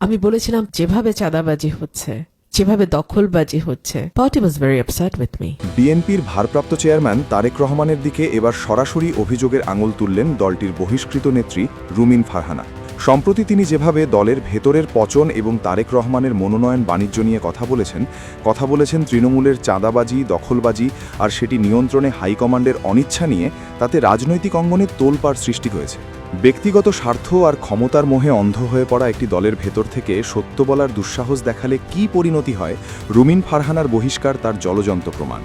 আমি বলেছিলাম, যেভাবে চাঁদাবাজি হচ্ছে, যেভাবে দখলবাজি হচ্ছে, party was very upset with me বিএনপির ভারপ্রাপ্ত চেয়ারম্যান তারেক রহমানের দিকে এবার সরাসরি অভিযোগের আঙুল তুললেন দলটির বহিষ্কৃত নেত্রী রুমিন ফারহানা। সম্প্রতি তিনি যেভাবে দলের ভেতরের পচন এবং তারেক রহমানের মনোনয়ন বাণিজ্য নিয়ে কথা বলেছেন কথা বলেছেন তৃণমূলের চাঁদাবাজি, দখলবাজি আর সেটি নিয়ন্ত্রণে হাইকমান্ডের অনিচ্ছা নিয়ে, তাতে রাজনৈতিক অঙ্গনে তোলপাড় সৃষ্টি হয়েছে। ব্যক্তিগত স্বার্থ আর ক্ষমতার মোহে অন্ধ হয়ে পড়া একটি দলের ভেতর থেকে সত্য বলার দুঃসাহস দেখালে কী পরিণতি হয়, রুমিন ফারহানার বহিষ্কার তার জলজন্ত প্রমাণ।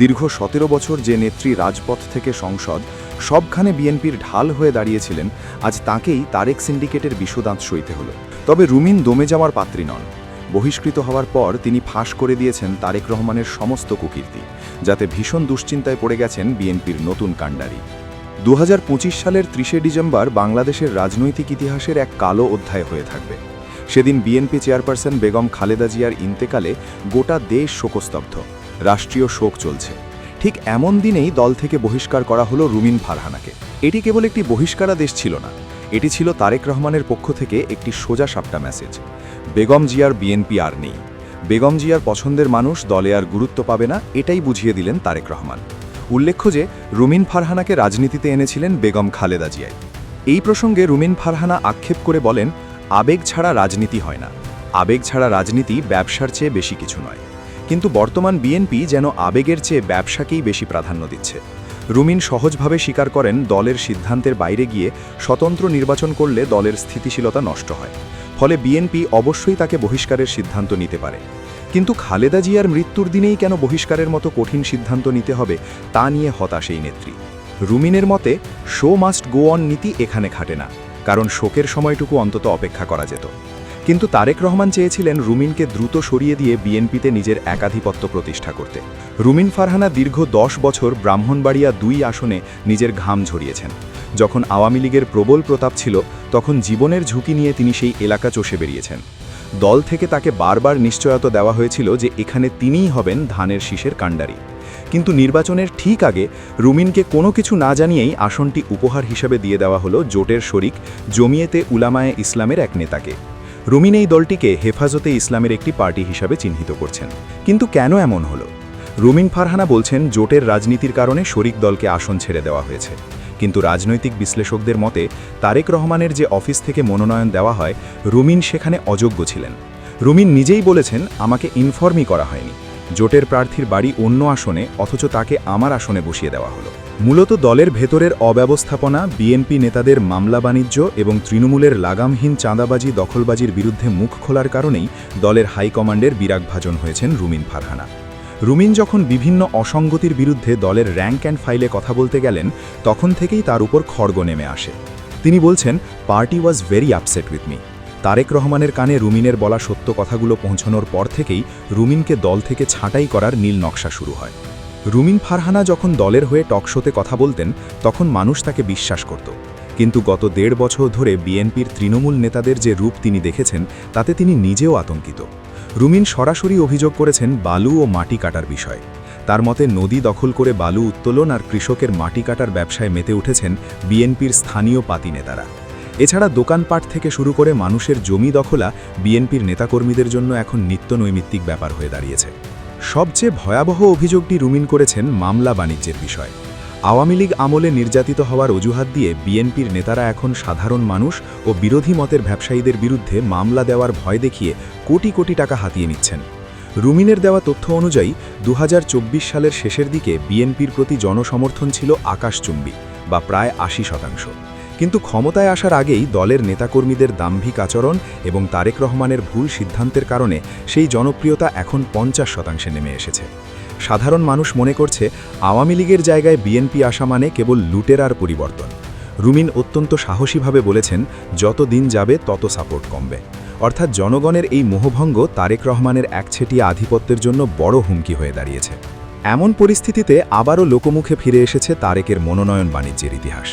দীর্ঘ সতেরো বছর যে নেত্রী রাজপথ থেকে সংসদ, সবখানে বিএনপির ঢাল হয়ে দাঁড়িয়েছিলেন, আজ তাকেই তারেক সিন্ডিকেটের বিষদাঁত সইতে হলো। তবে রুমিন দমে যাওয়ার পাত্রী নন। বহিষ্কৃত হওয়ার পর তিনি ফাঁস করে দিয়েছেন তারেক রহমানের সমস্ত কুকীর্তি, যাতে ভীষণ দুশ্চিন্তায় পড়ে গেছেন বিএনপির নতুন কাণ্ডারি। দু হাজার পঁচিশ সালের ত্রিশে ডিসেম্বর বাংলাদেশের রাজনৈতিক ইতিহাসের এক কালো অধ্যায় হয়ে থাকবে। সেদিন বিএনপি চেয়ারপারসন বেগম খালেদা জিয়ার ইন্তেকালে গোটা দেশ শোকস্তব্ধ। রাষ্ট্রীয় শোক চলছে। ঠিক এমন দিনেই দল থেকে বহিষ্কার করা হলো রুমিন ফারহানাকে। এটি কেবল একটি বহিষ্কারাদেশ ছিল না, এটি ছিল তারেক রহমানের পক্ষ থেকে একটি সোজা সাপটা মেসেজ বেগম জিয়ার বিএনপি আর নেই। বেগম জিয়ার পছন্দের মানুষ দলে আর গুরুত্ব পাবে না, এটাই বুঝিয়ে দিলেন তারেক রহমান। উল্লেখ্য যে, রুমিন ফারহানাকে রাজনীতিতে এনেছিলেন বেগম খালেদা জিয়াই। এই প্রসঙ্গে রুমিন ফারহানা আক্ষেপ করে বলেন, আবেগ ছাড়া রাজনীতি হয় না। আবেগ ছাড়া রাজনীতি ব্যবসার চেয়ে বেশি কিছু নয়। কিন্তু বর্তমান বিএনপি যেন আবেগের চেয়ে ব্যবসাকেই বেশি প্রাধান্য দিচ্ছে। রুমিন সহজভাবে স্বীকার করেন, দলের সিদ্ধান্তের বাইরে গিয়ে স্বতন্ত্র নির্বাচন করলে দলের স্থিতিশীলতা নষ্ট হয়। ফলে বিএনপি অবশ্যই তাকে বহিষ্কারের সিদ্ধান্ত নিতে পারে। কিন্তু খালেদা জিয়ার মৃত্যুর দিনেই কেন বহিষ্কারের মতো কঠিন সিদ্ধান্ত নিতে হবে, তা নিয়ে হতাশ এই নেত্রী। রুমিনের মতে, শো মাস্ট গো অন নীতি এখানে খাটে না, কারণ শোকের সময়টুকু অন্তত অপেক্ষা করা যেত। কিন্তু তারেক রহমান চেয়েছিলেন রুমিনকে দ্রুত সরিয়ে দিয়ে বিএনপিতে নিজের একাধিপত্য প্রতিষ্ঠা করতে। রুমিন ফারহানা দীর্ঘ দশ বছর ব্রাহ্মণবাড়িয়া দুই আসনে নিজের ঘাম ঝরিয়েছেন। যখন আওয়ামী লীগের প্রবল প্রতাপ ছিল, তখন জীবনের ঝুঁকি নিয়ে তিনি সেই এলাকা চষে বেরিয়েছেন। দল থেকে তাকে বারবার নিশ্চয়তা দেওয়া হয়েছিল যে এখানে তিনিই হবেন ধানের শীষের কাণ্ডারি। কিন্তু নির্বাচনের ঠিক আগে রুমিনকে কোনো কিছু না জানিয়েই আসনটি উপহার হিসাবে দিয়ে দেওয়া হলো জোটের শরিক জমিয়েতে উলামায়ে ইসলামের এক নেতাকে। রুমিন এই দলটিকে হেফাজতে ইসলামের একটি পার্টি হিসাবে চিহ্নিত করছেন। কিন্তু কেন এমন হলো? রুমিন ফারহানা বলছেন, জোটের রাজনীতির কারণে শরিক দলকে আসন ছেড়ে দেওয়া হয়েছে। কিন্তু রাজনৈতিক বিশ্লেষকদের মতে, তারেক রহমানের যে অফিস থেকে মনোনয়ন দেওয়া হয়, রুমিন সেখানে অযোগ্য ছিলেন। রুমিন নিজেই বলেছেন, আমাকে ইনফর্মই করা হয়নি। জোটের প্রার্থীর বাড়ি অন্য আসনে, অথচ তাকে আমার আসনে বসিয়ে দেওয়া হলো। মূলত দলের ভেতরের অব্যবস্থাপনা, বিএনপি নেতাদের মামলা বাণিজ্য এবং তৃণমূলের লাগামহীন চাঁদাবাজি, দখলবাজির বিরুদ্ধে মুখ খোলার কারণেই দলের হাইকমান্ডের বিরাগভাজন হয়েছেন রুমিন ফারহানা। রুমিন যখন বিভিন্ন অসঙ্গতির বিরুদ্ধে দলের র্যাঙ্ক অ্যান্ড ফাইলে কথা বলতে গেলেন, তখন থেকেই তার উপর খড়গ নেমে আসে। তিনি বলছেন, party was very upset with me. Tarek রহমানের কানে রুমিনের বলা সত্য কথাগুলো পৌঁছানোর পর থেকেই রুমিনকে দল থেকে ছাঁটাই করার নীল নকশা শুরু হয়। রুমিন ফারহানা যখন দলের হয়ে টকশোতে কথা বলতেন, তখন মানুষ তাকে বিশ্বাস করত। কিন্তু গত দেড় বছর ধরে বিএনপির তৃণমূল নেতাদের যে রূপ তিনি দেখেছেন, তাতে তিনি নিজেও আতঙ্কিত। রুমিন সরাসরি অভিযোগ করেছেন বালু ও মাটি কাটার বিষয়। তার মতে, নদী দখল করে বালু উত্তোলন আর কৃষকের মাটি কাটার ব্যবসায় মেতে উঠেছেন বিএনপির স্থানীয় পাতি নেতারা। এছাড়া দোকানপাট থেকে শুরু করে মানুষের জমি দখলা বিএনপির নেতাকর্মীদের জন্য এখন নিত্য নৈমিত্তিক ব্যাপার হয়ে দাঁড়িয়েছে। সবচেয়ে ভয়াবহ অভিযোগটি রুমিন করেছেন মামলা বাণিজ্যের বিষয়। আওয়ামী লীগ আমলে নির্যাতিত হওয়ার অজুহাত দিয়ে বিএনপির নেতারা এখন সাধারণ মানুষ ও বিরোধী মতের ব্যবসায়ীদের বিরুদ্ধে মামলা দেওয়ার ভয় দেখিয়ে কোটি কোটি টাকা হাতিয়ে নিচ্ছেন। রুমিনের দেওয়া তথ্য অনুযায়ী দু হাজার চব্বিশ সালের শেষের দিকে বিএনপির প্রতি জনসমর্থন ছিল আকাশচুম্বী, বা প্রায় আশি শতাংশ। কিন্তু ক্ষমতায় আসার আগেই দলের নেতাকর্মীদের দাম্ভিক আচরণ এবং তারেক রহমানের ভুল সিদ্ধান্তের কারণে সেই জনপ্রিয়তা এখন পঞ্চাশ শতাংশে নেমে এসেছে। সাধারণ মানুষ মনে করছে, আওয়ামী লীগের জায়গায় বিএনপি আসা মানে কেবল লুটেরার পরিবর্তন। রুমিন অত্যন্ত সাহসীভাবে বলেছেন, যত দিন যাবে তত সাপোর্ট কমবে। অর্থাৎ জনগণের এই মোহভঙ্গ তারেক রহমানের একছেটিয়া আধিপত্যের জন্য বড় হুমকি হয়ে দাঁড়িয়েছে। এমন পরিস্থিতিতে আবারও লোকমুখে ফিরে এসেছে তারেকের মনোনয়ন বাণিজ্যের ইতিহাস।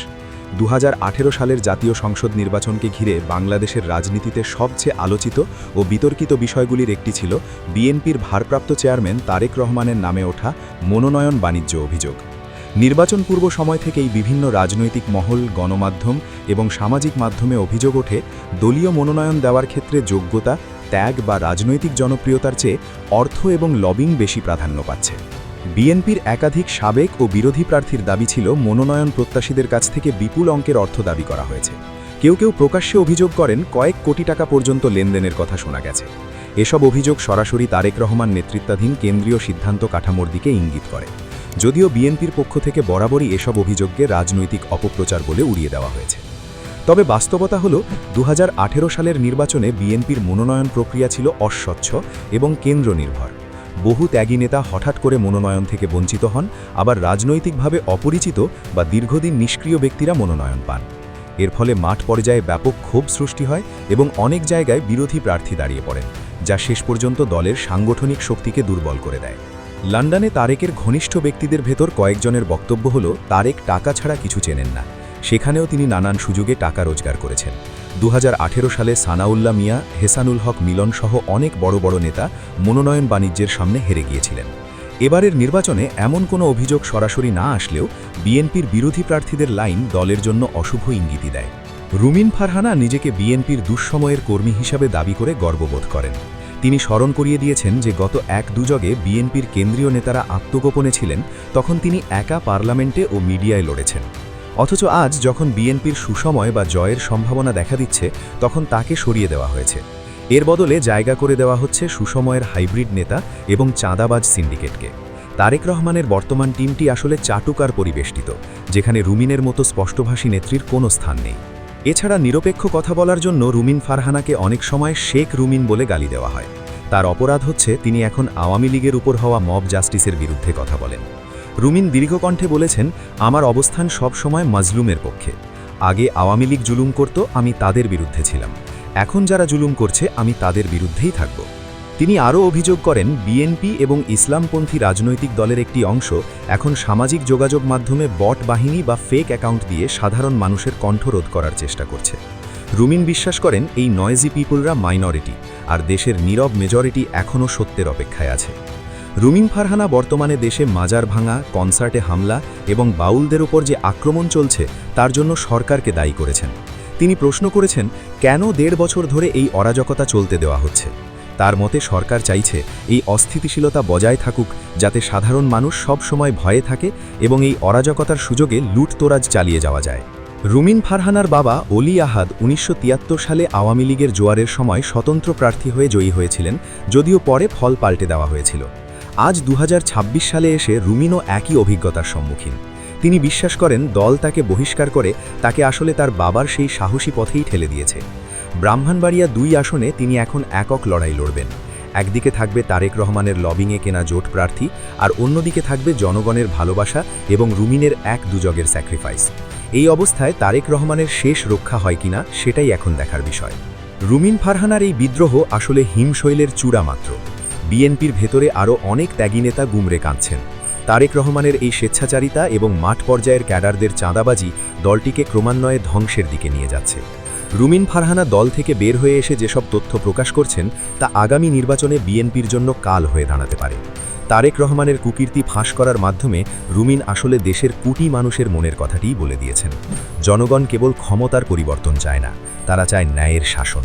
দু হাজার আঠেরো সালের জাতীয় সংসদ নির্বাচনকে ঘিরে বাংলাদেশের রাজনীতিতে সবচেয়ে আলোচিত ও বিতর্কিত বিষয়গুলির একটি ছিল বিএনপির ভারপ্রাপ্ত চেয়ারম্যান তারেক রহমানের নামে ওঠা মনোনয়ন বাণিজ্য অভিযোগ। নির্বাচন পূর্ব সময় থেকেই বিভিন্ন রাজনৈতিক মহল, গণমাধ্যম এবং সামাজিক মাধ্যমে অভিযোগ ওঠে, দলীয় মনোনয়ন দেওয়ার ক্ষেত্রে যোগ্যতা, ত্যাগ বা রাজনৈতিক জনপ্রিয়তার চেয়ে অর্থ এবং লবিং বেশি প্রাধান্য পাচ্ছে। বিএনপির একাধিক সাবেক ও বিরোধী প্রার্থীর দাবি ছিল মনোনয়ন প্রত্যাশীদের কাছ থেকে বিপুল অঙ্কের অর্থ দাবি করা হয়েছে। কেউ কেউ প্রকাশ্যে অভিযোগ করেন, কয়েক কোটি টাকা পর্যন্ত লেনদেনের কথা শোনা গেছে। এসব অভিযোগ সরাসরি তারেক রহমান নেতৃত্বাধীন কেন্দ্রীয় সিদ্ধান্ত কাঠামোর দিকে ইঙ্গিত করে। যদিও বিএনপির পক্ষ থেকে বরাবরই এসব অভিযোগকে রাজনৈতিক অপপ্রচার বলে উড়িয়ে দেওয়া হয়েছে। তবে বাস্তবতা হল দু হাজার আঠেরো সালের নির্বাচনে বিএনপির মনোনয়ন প্রক্রিয়া ছিল অস্বচ্ছ এবং কেন্দ্র নির্ভর বহু ত্যাগী নেতা হঠাৎ করে মনোনয়ন থেকে বঞ্চিত হন, আবার রাজনৈতিকভাবে অপরিচিত বা দীর্ঘদিন নিষ্ক্রিয় ব্যক্তিরা মনোনয়ন পান। এর ফলে মাঠ পর্যায়ে ব্যাপক ক্ষোভ সৃষ্টি হয় এবং অনেক জায়গায় বিরোধী প্রার্থী দাঁড়িয়ে পড়েন, যা শেষ পর্যন্ত দলের সাংগঠনিক শক্তিকে দুর্বল করে দেয়। লন্ডনে তারেকের ঘনিষ্ঠ ব্যক্তিদের ভেতর কয়েকজনের বক্তব্য হল, তারেক টাকা ছাড়া কিছু চেনেন না। সেখানেও তিনি নানান সুযোগে টাকা রোজগার করেছেন। দু হাজার আঠেরো সালে সানাউল্লাহ মিয়া, হেসানুল হক মিলন সহ অনেক বড় বড় নেতা মনোনয়ন বাণিজ্যের সামনে হেরে গিয়েছিলেন। এবারের নির্বাচনে এমন কোনো অভিযোগ সরাসরি না আসলেও বিএনপির বিরোধী প্রার্থীদের লাইন দলের জন্য অশুভ ইঙ্গিতই দেয়। রুমিন ফারহানা নিজেকে বিএনপির দুঃসময়ের কর্মী হিসাবে দাবি করে গর্ববোধ করেন। তিনি স্মরণ করিয়ে দিয়েছেন যে গত এক দুযগে বিএনপির কেন্দ্রীয় নেতারা আত্মগোপনে ছিলেন, তখন তিনি একা পার্লামেন্টে ও মিডিয়ায় লড়েছেন। অথচ আজ যখন বিএনপির সুসময় বা জয়ের সম্ভাবনা দেখা দিচ্ছে, তখন তাকে সরিয়ে দেওয়া হয়েছে। এর বদলে জায়গা করে দেওয়া হচ্ছে সুসময়ের হাইব্রিড নেতা এবং চাঁদাবাজ সিন্ডিকেটকে। তারেক রহমানের বর্তমান টিমটি আসলে চাটুকার পরিবেষ্টিত, যেখানে রুমিনের মতো স্পষ্টভাষী নেত্রীর কোনো স্থান নেই। এছাড়া নিরপেক্ষ কথা বলার জন্য রুমিন ফারহানাকে অনেক সময় শেখ রুমিন বলে গালি দেওয়া হয়। তার অপরাধ হচ্ছে তিনি এখন আওয়ামী লীগের উপর হওয়া মব জাস্টিসের বিরুদ্ধে কথা বলেন। রুমিন দীর্ঘকণ্ঠে বলেছেন, আমার অবস্থান সব সময় মাজলুমের পক্ষে। আগে আওয়ামী লীগ জুলুম করত, আমি তাদের বিরুদ্ধে ছিলাম। এখন যারা জুলুম করছে, আমি তাদের বিরুদ্ধেই থাকব। তিনি আরও অভিযোগ করেন, বিএনপি এবং ইসলামপন্থী রাজনৈতিক দলের একটি অংশ এখন সামাজিক যোগাযোগ মাধ্যমে বট বাহিনী বা ফেক অ্যাকাউন্ট দিয়ে সাধারণ মানুষের কণ্ঠরোধ করার চেষ্টা করছে। রুমিন বিশ্বাস করেন, এই নয়েজি পিপুলরা মাইনরিটি, আর দেশের নীরব মেজরিটি এখনও সত্যের অপেক্ষায় আছে। রুমিন ফারহানা বর্তমানে দেশে মাজার ভাঙা, কনসার্টে হামলা এবং বাউলদের ওপর যে আক্রমণ চলছে, তার জন্য সরকারকে দায়ী করেছেন। তিনি প্রশ্ন করেছেন, কেন দেড় বছর ধরে এই অরাজকতা চলতে দেওয়া হচ্ছে? তার মতে সরকার চাইছে এই অস্থিতিশীলতা বজায় থাকুক, যাতে সাধারণ মানুষ সব সময় ভয়ে থাকে এবং এই অরাজকতার সুযোগে লুটতোরাজ চালিয়ে যাওয়া যায়। রুমিন ফারহানার বাবা অলি আহাদ উনিশশো তিয়াত্তর সালে আওয়ামী লীগের জোয়ারের সময় স্বতন্ত্র প্রার্থী হয়ে জয়ী হয়েছিলেন, যদিও পরে ফল পাল্টে দেওয়া হয়েছিল। আজ দু হাজার ছাব্বিশ সালে এসে রুমিনও একই অভিজ্ঞতার সম্মুখীন। তিনি বিশ্বাস করেন, দল তাকে বহিষ্কার করে তাকে আসলে তার বাবার সেই সাহসী পথেই ঠেলে দিয়েছে। ব্রাহ্মণবাড়িয়া দুই আসনে তিনি এখন একক লড়াই লড়বেন। একদিকে থাকবে তারেক রহমানের লবিংয়ে কেনা জোট প্রার্থী আর অন্যদিকে থাকবে জনগণের ভালোবাসা এবং রুমিনের এক দুজগের স্যাক্রিফাইস। এই অবস্থায় তারেক রহমানের শেষ রক্ষা হয় কিনা সেটাই এখন দেখার বিষয়। রুমিন ফারহানার এই বিদ্রোহ আসলে হিমশৈলের চূড়া মাত্র বিএনপির ভেতরে আরও অনেক ত্যাগী নেতা গুমরে কাঁদছেন। তারেক রহমানের এই স্বেচ্ছাচারিতা এবং মাঠ পর্যায়ের ক্যাডারদের চাঁদাবাজি দলটিকে ক্রমান্বয়ে ধ্বংসের দিকে নিয়ে যাচ্ছে। রুমিন ফারহানা দল থেকে বের হয়ে এসে যেসব তথ্য প্রকাশ করছেন, তা আগামী নির্বাচনে বিএনপির জন্য কাল হয়ে দাঁড়াতে পারে। তারেক রহমানের কুকীর্তি ফাঁস করার মাধ্যমে রুমিন আসলে দেশের কোটি মানুষের মনের কথাটিই বলে দিয়েছেন। জনগণ কেবল ক্ষমতার পরিবর্তন চায় না, তারা চায় ন্যায়ের শাসন।